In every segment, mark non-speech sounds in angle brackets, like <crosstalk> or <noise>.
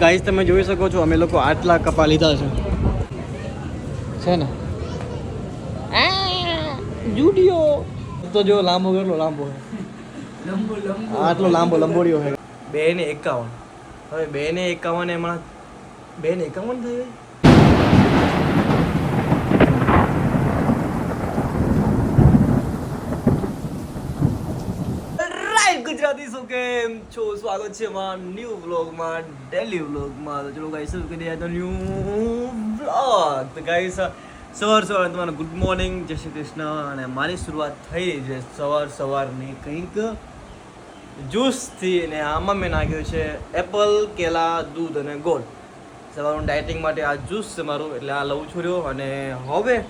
Guys તમે જોઈ શકો છો અમે લોકો આટલા કપા લીધા છે. છે ને? જુડિયો. તો જો લાંબો કેટલો લાંબો છે? આટલો લાંબો લંબોડિયો છે. બે ને એકાવન. હવે બે ને એકાવન એમાં બે ને એકાવન થઈ ગઈ શું કેમ છો? સ્વાગત છે મારા ન્યૂ વ્લોગમાં ડેલી વ્લોગમાં તો ચલો ગાઈસ કરી રહ્યા તો ન્યૂ વ્લોગ તો ગાઈસ સવાર સવાર તમારું ગુડ મોર્નિંગ જય શ્રી કૃષ્ણ. અને મારી શરૂઆત થઈ છે સવાર સવારની કંઈક જ્યુસથી અને આમાં મેં નાખ્યું છે એપલ કેલા, દૂધ અને ગોળ. સવારનું ડાયટિંગ માટે આ જ્યુસ છે મારું, એટલે આ લઉં છું રહ્યો. અને હવે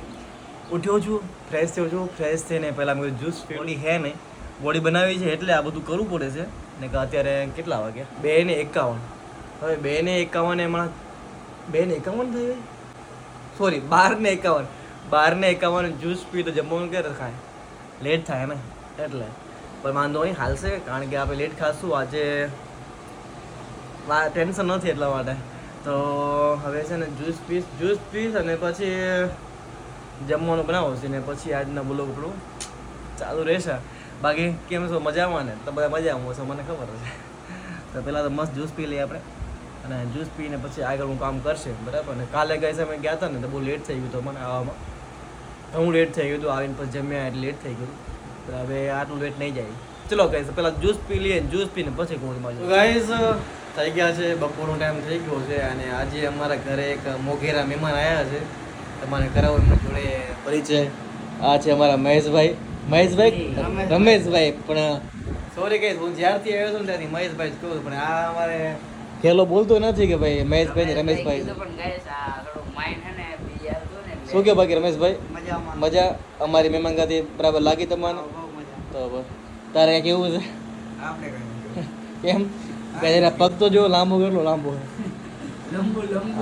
ઉઠ્યો છું ફ્રેશ થયો છું. ફ્રેશ થઈને પહેલાં મેં જ્યુસ પીવાની હે નહીં. બોડી બનાવી છે એટલે આ બધું કરવું પડે છે. ને કે અત્યારે કેટલા વાગ્યા બે ને એકાવન. હવે બે ને એકાવન એમાં બે ને એકાવન થઈ ગઈ સોરી બાર ને એકાવન. બાર ને એકાવન જ્યુસ પી તો જમવાનું ક્યારે ખાય લેટ થાય ને, એટલે. પણ વાંધો નહીં, હાલશે, કારણ કે આપણે લેટ ખાશું. આજે ટેન્શન નથી એટલા માટે. તો હવે છે ને જ્યુસ પીસ જ્યુસ પીસ અને પછી જમવાનું બનાવો છે. ને પછી આજના બોલો આપણું ચાલુ રહેશે. બાકી કેમ છો? મજામાં ને? તો બધા મજામાં છો, મને ખબર છે. તો પહેલાં તો મસ્ત જ્યુસ પી લઈએ આપણે. અને જ્યુસ પીને પછી આગળ હું કામ કરશે, બરાબર? ને કાલે ગઈ અમે ગયા હતા ને, તો બહુ લેટ થઈ ગયું હતું મને આવવામાં હું લેટ થઈ ગયું હતું, આવીને પછી જમ્યા એટલે લેટ થઈ ગયું તો હવે આટલું લેટ નહીં જાય. ચલો ગાઈસ પહેલાં જ્યુસ પી લઈએ જ્યુસ પીને પછી કોણમાં ગાઈસ થઈ ગયા છે, બપોરનો ટાઈમ થઈ ગયો છે, અને આજે અમારા ઘરે એક મોઘેરા મહેમાન આવ્યા છે. તમારે કરાવો જોડે પરિચય. આ છે અમારા મહેશભાઈ. મહેશભાઈ? રમેશભાઈ. પણ સોરી કહીશ હું જ્યારથી આવ્યો છું ને ત્યારથી મહેશભાઈ જ કહું પણ આ અમારે ખેલો બોલતો નથી કે ભાઈ મહેશભાઈ ને રમેશભાઈ. શું કે બાકી રમેશભાઈ? મજા? અમારી મહેમાન ગાતી બરાબર લાગી તમને તો તારે કેવું છે? કેમ? કે એના પગ તો જો લાંબો કેટલો લાંબો છે?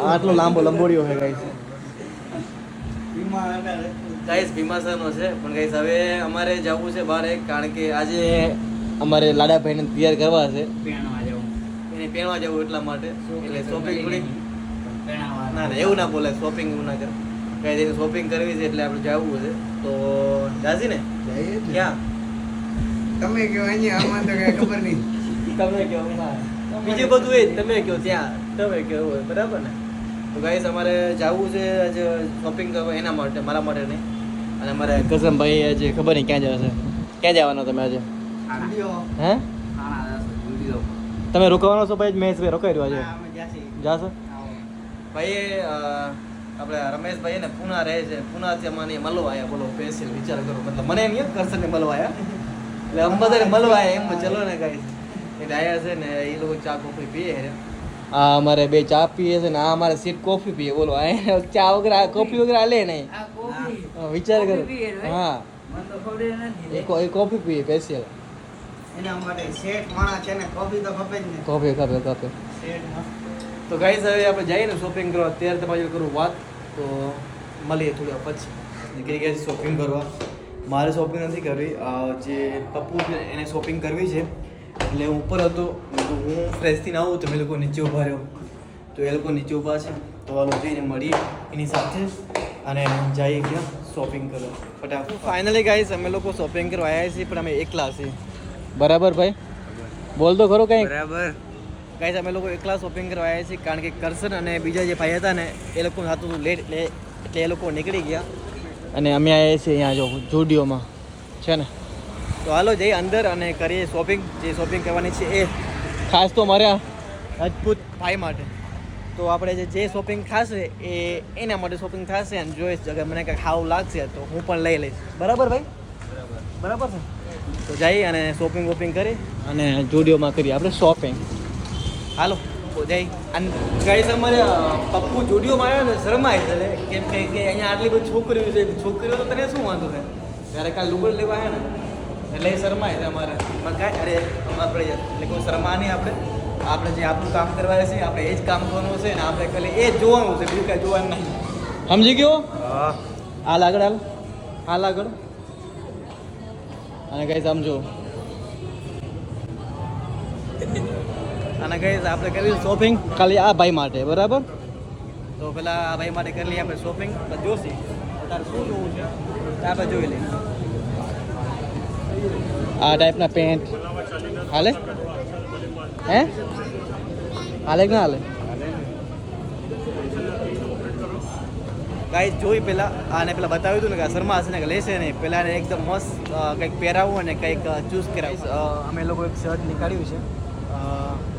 આટલો લાંબો લંબોડિયો છે ગાઈસ ગાઈસ ભીમાસરનો છે. પણ ગાઈસ હવે અમારે જવું છે બહાર એક કારણ કે આજે અમારે લાડાભાઈને તૈયાર કરવા છે. એને પહેરવા જવું એટલા માટે. એટલે શોપિંગ થોડી ના ના એવું ના બોલે શોપિંગ એવું ના કરે કઈ રીતે શોપિંગ કરવી છે એટલે આપણે જવું છે. તો જાસી ને? ક્યાં? તમે કહો અહીંયા આમાં તો કઈ ખબર નહીં. તમે કહો બીજું બધું એ જ તમે કહો ત્યાં. તમે કહો બરાબર ને? તો ગાઈસ અમારે જવું છે આજે શોપિંગ કરવા એના માટે મારા માટે નહીં. અને અમારે કસમભાઈ આજે ખબર નહીં ક્યાં જશે ક્યાં જવાનો તમે આજે? હે? તમે રોકાવાનો છો ભાઈ? મહેશભાઈ રોકાઈ રહ્યો આજે. જાશો ભાઈ આપણે રમેશભાઈ ને પૂના રહે છે. પૂનાથી મને મળવા આવ્યા બોલો સ્પેશિયલ વિચાર કરો. મતલબ મને નહીં કરશે ને મળવા આવ્યા એટલે અમે બધાને મળવા આવ્યા એમ ચલો ને ગાઈસ. એટલે આવ્યા છે ને એ લોકો ચા કોફી પીએ છે. આ અમારે બે ચા પીએ છે ને આ અમારે સીટ કોફી પીએ. બોલો આ ચા વગર કોફી વગર લે નહીં વિચાર કરો? હા. એ કોફી પીએ સ્પેશિયલ એના માટે શેઠ માણસ છે ને કોફી તો ખપે જ ને. કોફી ખપે ખપે. તો ગાઈસ હવે આપણે જઈએ ને શોપિંગ કરવા. ત્યારે તમારી કરું વાત તો મળીએ થોડી પછી. નીકળી ગયા શોપિંગ કરવા. મારે શોપિંગ નથી કરવી. આ જે પપ્પુ છે એને શોપિંગ કરવી છે. એટલે હું ઉપર હતો. હું ફ્રેશથી ના આવું તો મેં લોકો નીચે ઊભા રહ્યો તો એ લોકો નીચે ઊભા છે. તો હાલો જઈને મળીએ એની સાથે. અને જઈએ ગયા શોપિંગ કરો ફટાફટ. ફાઇનલી ગાઈઝ અમે લોકો શોપિંગ કરવા આવ્યા છીએ પણ અમે એકલા છીએ. બરાબર ભાઈ? બોલ તો ખરો કંઈ બરાબર. ગાઈઝ અમે લોકો એકલા શોપિંગ કરવા આવ્યા છીએ કારણ કે કરસન અને બીજા જે ભાઈ હતા ને એ લોકો થતું હતું લેટ એટલે એટલે એ લોકો નીકળી ગયા. અને અમે આવ્યા છીએ અહીંયા જો જુડિયોમાં. છે ને? તો હાલો જઈ અંદર અને કરીએ શોપિંગ જે શોપિંગ કરવાની છે એ. ખાસ તો મારા રાજપૂત ભાઈ માટે. તો આપણે જે જે શોપિંગ થશે એ એના માટે શોપિંગ થશે અને જોઈશ અગર મને કંઈક ખાવું લાગશે તો હું પણ લઈ લઈશ. બરાબર ભાઈ? બરાબર છે? તો જઈ અને શોપિંગ વોપિંગ કરી અને જુડિયોમાં કરીએ આપણે શોપિંગ હાલો જઈ અને ગઈ તમારે પપ્પુ જુડિયોમાં આવ્યો ને શરમાય છે. કેમ કે કે અહીંયા આટલી બધી છોકરીઓ છે છોકરીઓ તો તને શું વાંધો છે? ત્યારે કાલ લુગડ લેવા આવ્યા ને એટલે એ શરમાય છે અમારે. કાંઈ અરે અમારે એટલે કોઈ શરમા નહીં આપણે. આપણે જે આપણું કામ કરવા છે આપણે એ જ કામ કરવાનું છે ને આપણે ખાલી એ જ જોવાનું છે બીજું કાંઈ જોવાનું નહીં. સમજી ગયો? હાલ આગળ હાલ. હાલ આગળ. અને કઈ સમજો અને કઈ આપણે કરી શોપિંગ ખાલી આ ભાઈ માટે બરાબર? તો પેલા આ ભાઈ માટે કરી લઈએ આપણે શોપિંગ જોશી તારે શું જોવું છે? આપણે જોઈ લઈએ. આ ટાઈપના પેન્ટ હાલે? હે? હાલે કે ના હાલે? ગાઈસ જોઈ પેલા આને પેલા બતાવ્યું હતું ને કે આ શર્મા હશે ને કે લેશે નહીં. પેલા એને એકદમ મસ્ત કંઈક પહેરાવવું અને કંઈક ચૂઝ કરાવ્યું અ, અમે લોકો એક શર્ટ નીકાળ્યું છે.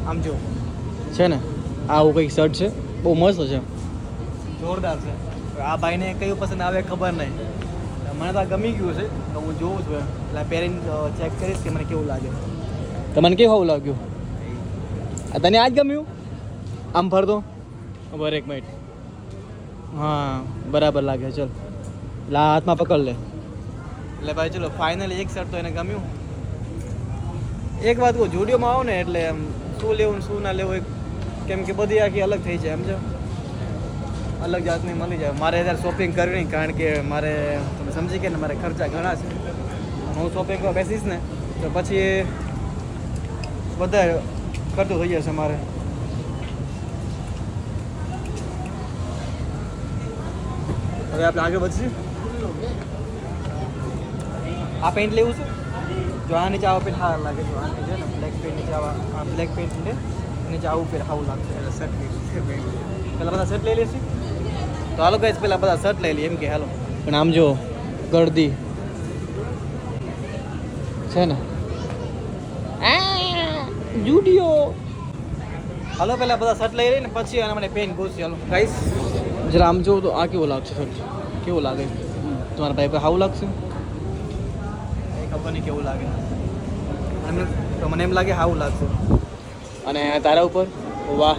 આમ જો છે ને? આવું કંઈક શર્ટ છે? બહુ મસ્ત છે. જોરદાર છે. આ ભાઈને કયું પસંદ આવે ખબર નહીં. મને તો આ ગમી ગયું છે તો હું જોઉં છું એટલે પહેરીને ચેક કરીશ કે મને કેવું લાગે. તમને કેવું લાગ્યું? તને આજ ગમ્યું? આમ ફરતો? ખબર એક મિનિટ હા બરાબર લાગે ચલ. એટલે હાથમાં પકડ લે. એટલે ભાઈ ચલો ફાઇનલી એક શર્ટ તો એને ગમ્યું. એક વાત કહું જુડિયોમાં આવો ને એટલે એમ શું લેવું શું ના લેવું એક કેમ કે બધી આખી અલગ થઈ જાય સમજો? અલગ જાતની મળી જાય. મારે અત્યારે શોપિંગ કરવી કારણ કે મારે તમે સમજી કે ને મારે ખર્ચા ઘણા છે. હું શોપિંગ કરવા બેસીશ ને તો પછી વધારે ખર્ચો થઈ જશે મારે. હવે આપણે આગળ વધશું. આ પેન્ટ લેવું છે? જો આ નીચે આવા પેન્ટ સારા લાગે જો આ નીચે ને બ્લેક પેન્ટ નીચે આવા આ બ્લેક પેન્ટ છે નીચે આવું પેન્ટ સારું લાગશે. શર્ટ પહેલાં બધા શર્ટ લઈ લેશું? તો હાલો કહીશ પહેલાં બધા શર્ટ લઈ લઈએ એમ કે હાલો. પણ આમ જો ગળદી છે ને જુડિયો. હાલો પહેલાં બધા શર્ટ લઈ લઈને પછી આના મને પેન ગોસી હાલો. ગાઈસ જરા આમ જોઉં તો આ કેવો લાગશે શર્ટ? કેવો લાગે? તમારા ભાઈ પર હાવું લાગશે? ખબર નહીં કેવું લાગે. તો મને એમ લાગે હાવું લાગશે. અને તારા ઉપર? વાહ.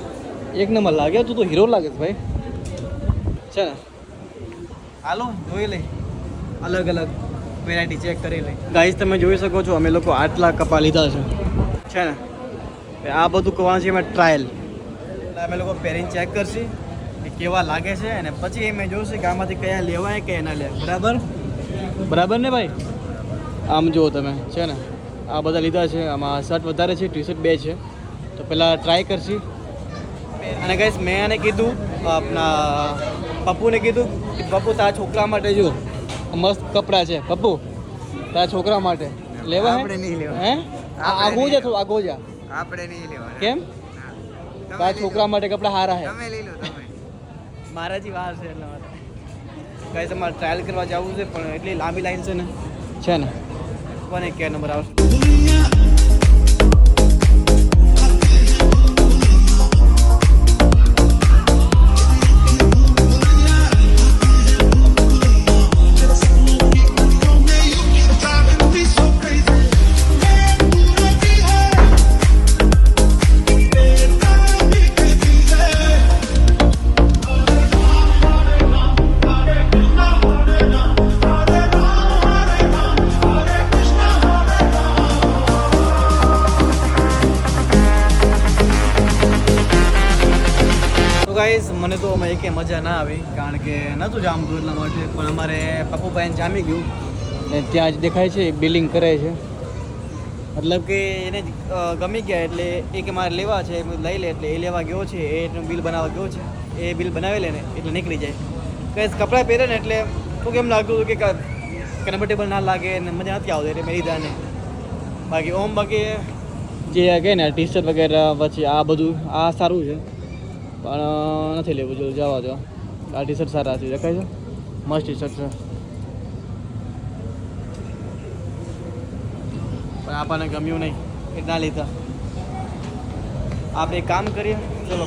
એક નંબર લાગે તું તો હીરો લાગે છે ભાઈ. છે ને? હાલો જોઈ લઈ. અલગ અલગ વેરાયટી ચેક કરી લઈ. ગાઈસ તમે જોઈ શકો છો અમે લોકો આટલા કપા લીધા છે. છે ને? આ બધું કરવાનું છે એમાં ટ્રાયલ એટલે અમે લોકો પહેરીને ચેક કરશી કે કેવા લાગે છે અને પછી એ મેં જોઈશું કે આમાંથી કયા લેવાય કે ના લેવાય. બરાબર? બરાબર ને ભાઈ? આમ જુઓ તમે છે ને? આ બધા લીધા છે આમાં શર્ટ વધારે છે ટી શર્ટ બે છે. તો પહેલાં ટ્રાય કરશી. અને કહીશ મેં એને કીધું આપણા પપ્પુને કીધું કે પપ્પુ તારા છોકરા માટે જો મસ્ત કપડાં છે. પપ્પુ તારા છોકરા માટે લેવા હે? આપણે નહીં લેવા. હે? આ આગો જા થોડું આગો જા આપણે નહીં લેવાના. કેમ? તારા છોકરા માટે કપડાં સારા હે. તમે લઈ લો તમે. મારા જી વાર છે એટલા માટે ગાઈસ અમારે ટ્રાયલ કરવા જવું છે પણ એટલી લાંબી લાઈન છે ને. છે ને? કોને કે નંબર આવશે? તો ગાઈસ મને તો અમે એકે મજા ના આવી, કારણ કે નહોતું જામતું એટલા માટે, પણ અમારે પપ્પુભાઈને જામી ગયું. ને ત્યાં જ દેખાય છે બિલિંગ કરે છે. મતલબ કે એને ગમી ગયા એટલે એ કે મારે લેવા છે લઈ લે એટલે એ લેવા ગયો છે એનું બિલ બનાવવા ગયો છે, એ બિલ બનાવી લે ને, એટલે નીકળી જાય. કઈ કપડાં પહેરે ને એટલે તો કેમ લાગતું કે કમ્ફર્ટેબલ ના લાગે ને મજા નથી આવતી એટલે મેં લીધા ને. બાકી ઓમ બાકી જે કહે ને ટી શર્ટ વગેરે, પછી આ બધું, આ સારું છે. પણ નથી લેવું જોયું જવા દો. આ ટી શર્ટ સારા છે, દેખાય છે? મસ્ત ટી શર્ટ છે. પણ આપણને ગમ્યું નહીં એટલા લીધા. આપણે કામ કરીએ, ચલો.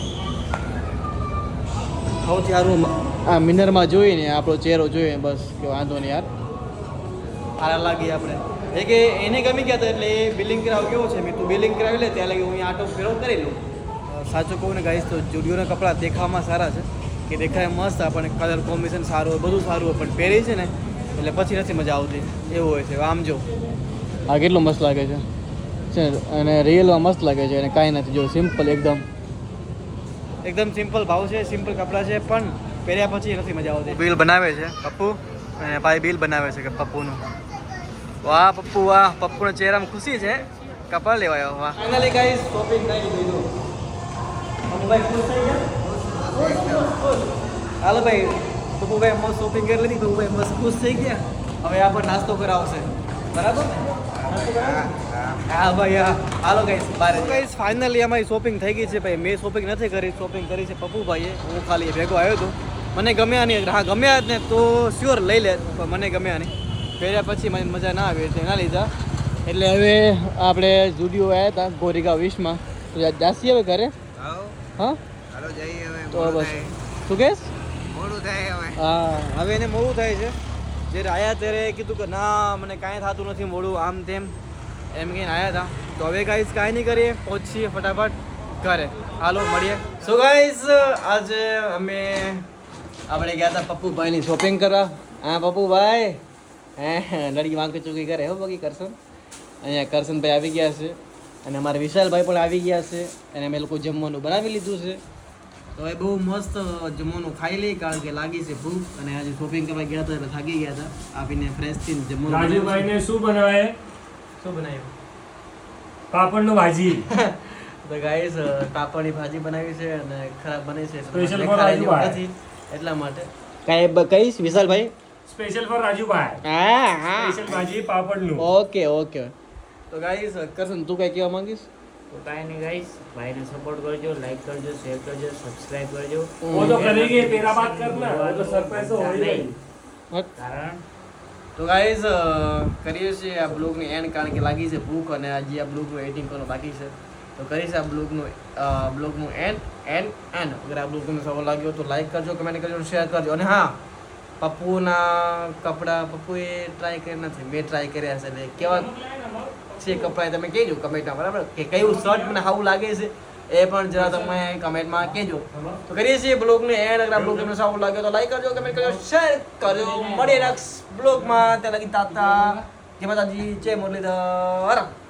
સૌથી સારું આ મિનરમાં જોઈને આપણો ચહેરો જોઈએ, બસ, કે વાંધો નહીં યાર. સારા લાગી આપણે. એ કે એને ગમી ગયા હતા એટલે એ બિલિંગ કરાવ કેવો છે? મેં તું બિલિંગ કરાવી લે, ત્યાં લગી હું આટો ફેરો કરી લઉં. સાચું કહું ને ગાઈશ તો જુડિયોના કપડાં દેખાવામાં સારા છે. કે દેખાય મસ્ત આપણને કલર કોમ્બિનેશન સારું હોય બધું સારું હોય પણ પહેરી છે ને એટલે પછી નથી મજા આવતી. એવું હોય છે આમ જો. આ કેટલું મસ્ત લાગે છે. છે અને રિયલમાં મસ્ત લાગે છે અને કાંઈ નથી. જો સિમ્પલ એકદમ. એકદમ સિમ્પલ ભાવ છે સિમ્પલ કપડાં છે પણ પહેર્યા પછી નથી મજા આવતી. બિલ બનાવે છે પપ્પુ. અને ભાઈ બિલ બનાવે છે કે પપ્પુનું. વાહ પપ્પુ વાહ. પપ્પુના ચહેરામાં ખુશી છે. કપડાં લેવાયો વાહ. ફાઇનલી ગાઈસ શોપિંગ કરી લીધું પપ્પુભાઈ ખુશ થઈ ગયા? હાલો ભાઈ પપ્પુભાઈ મસ્ત શોપિંગ કરી લીધી પપ્પુભાઈ મસ્ત ખુશ થઈ ગયા. હવે આ પર નાસ્તો કરાવશે. બરાબર? હા, ભાઈ, હા. હાલો ગાઈસ બારે ગાઈસ ફાઇનલી અમારી શોપિંગ થઈ ગઈ છે, ભાઈ. મેં શોપિંગ નથી કરી શોપિંગ કરી છે પપ્પુભાઈએ. હું ખાલી ભેગો આવ્યો હતો. મને ગમ્યા નહીં હા ગમ્યા જ ને તો શ્યોર લઈ લે, પણ મને ગમ્યા નહીં પહેર્યા પછી મને મજા ના આવી, એટલે લીધા. એટલે હવે આપણે જુડિયો આવ્યા હતા, ગોરીગાંવ વીસમાં જાસી હવે ઘરે? હા? હાલો જઈએ હવે. તો બસ. શું કહેશ? મોડું થાય હવે. હા હવે એને મોડું થાય છે. જ્યારે આવ્યા ત્યારે કીધું કે ના મને કાંઈ થતું નથી મોડું આમ તેમ. એમ કહીને આવ્યા હતા. તો હવે ગાઈસ કાંઈ નહીં કરીએ. પહોંચીએ ફટાફટ ઘરે. હાલો મળીએ. સો ગાઈસ આજે અમે આપણે ગયા હતા પપ્પુભાઈની શોપિંગ કરવા. હા પપ્પુભાઈ? હે લડકી વાંક ચૂકી કરે. હો બગી કરશન. અહીંયા કરશનભાઈ આવી ગયા છે. અને અમારા વિશાલભાઈ પણ આવી ગયા છે. અને અમે લોકો જમવાનું બનાવી લીધું છે. તો એ બહુ મસ્ત જમવાનું ખાઈ લઈ કારણ કે લાગી છે ભૂખ. અને આજે શોપિંગ કરવા ગયા હતા એટલે થાકી ગયા હતા. આપીને ફ્રેશ થઈને જમવાનું રાજુભાઈ ને શું બનાવે? શું બનાવ્યું? પાપડનું ભાજી. <laughs> તો ગાઈસ પાપડની ભાજી બનાવી છે અને ખરાબ બને છે. સ્પેશિયલ જેવું રાજુભાઈ. એટલા માટે. કઈ કહીશ વિશાલભાઈ? સ્પેશિયલ ફોર રાજુભાઈ. હા હા. સ્પેશિયલ ભાજી પાપડનું. ઓકે ઓકે તો ગાઈસ કરશન તું કઈ કહેવા માંગીશ તો કાંઈ નહીં ગાઈસ ભાઈને સપોર્ટ કરજો લાઈક કરજો શેર કરજો સબસ્ક્રાઇબ કરજો वो तो करेंगे तेरा बात करना वो तो सरप्राइज तो हो ही નહીં. गई કારણ તો ગાઈઝ કરીએ છીએ આ બ્લોગની એન્ડ કારણ કે લાગી છે ભૂખ અને હજી આ બ્લોગનું એડિટિંગ કરવાનું બાકી છે તો કરીશ આ બ્લોગનું બ્લોગનું એન્ડ એન્ડ એન્ડ અગર આ બ્લોગ તમને સારો લાગ્યો તો લાઈક કરજો કમેન્ટ કરજો શેર કરજો અને હા પપ્પુના કપડાં પપ્પુએ ટ્રાય કર્યા નથી મેં ટ્રાય કર્યા છે એટલે કેવા છે કપડાં તમે કહેજો કમેન્ટમાં બરાબર? કે કયું શર્ટ મને સારું લાગે છે, એ પણ જરા તમે કમેન્ટમાં કહેજો. તો કરીએ છીએ બ્લોગને એન્ડ અગર બ્લોગ તમને સારું લાગે તો લાઈક કરજો કમેન્ટ કરજો શેર કરજો. મળીએ નેક્સ્ટ બ્લોગમાં ત્યાં લગી તાતા, જય માતાજી, જય મુરલીધર.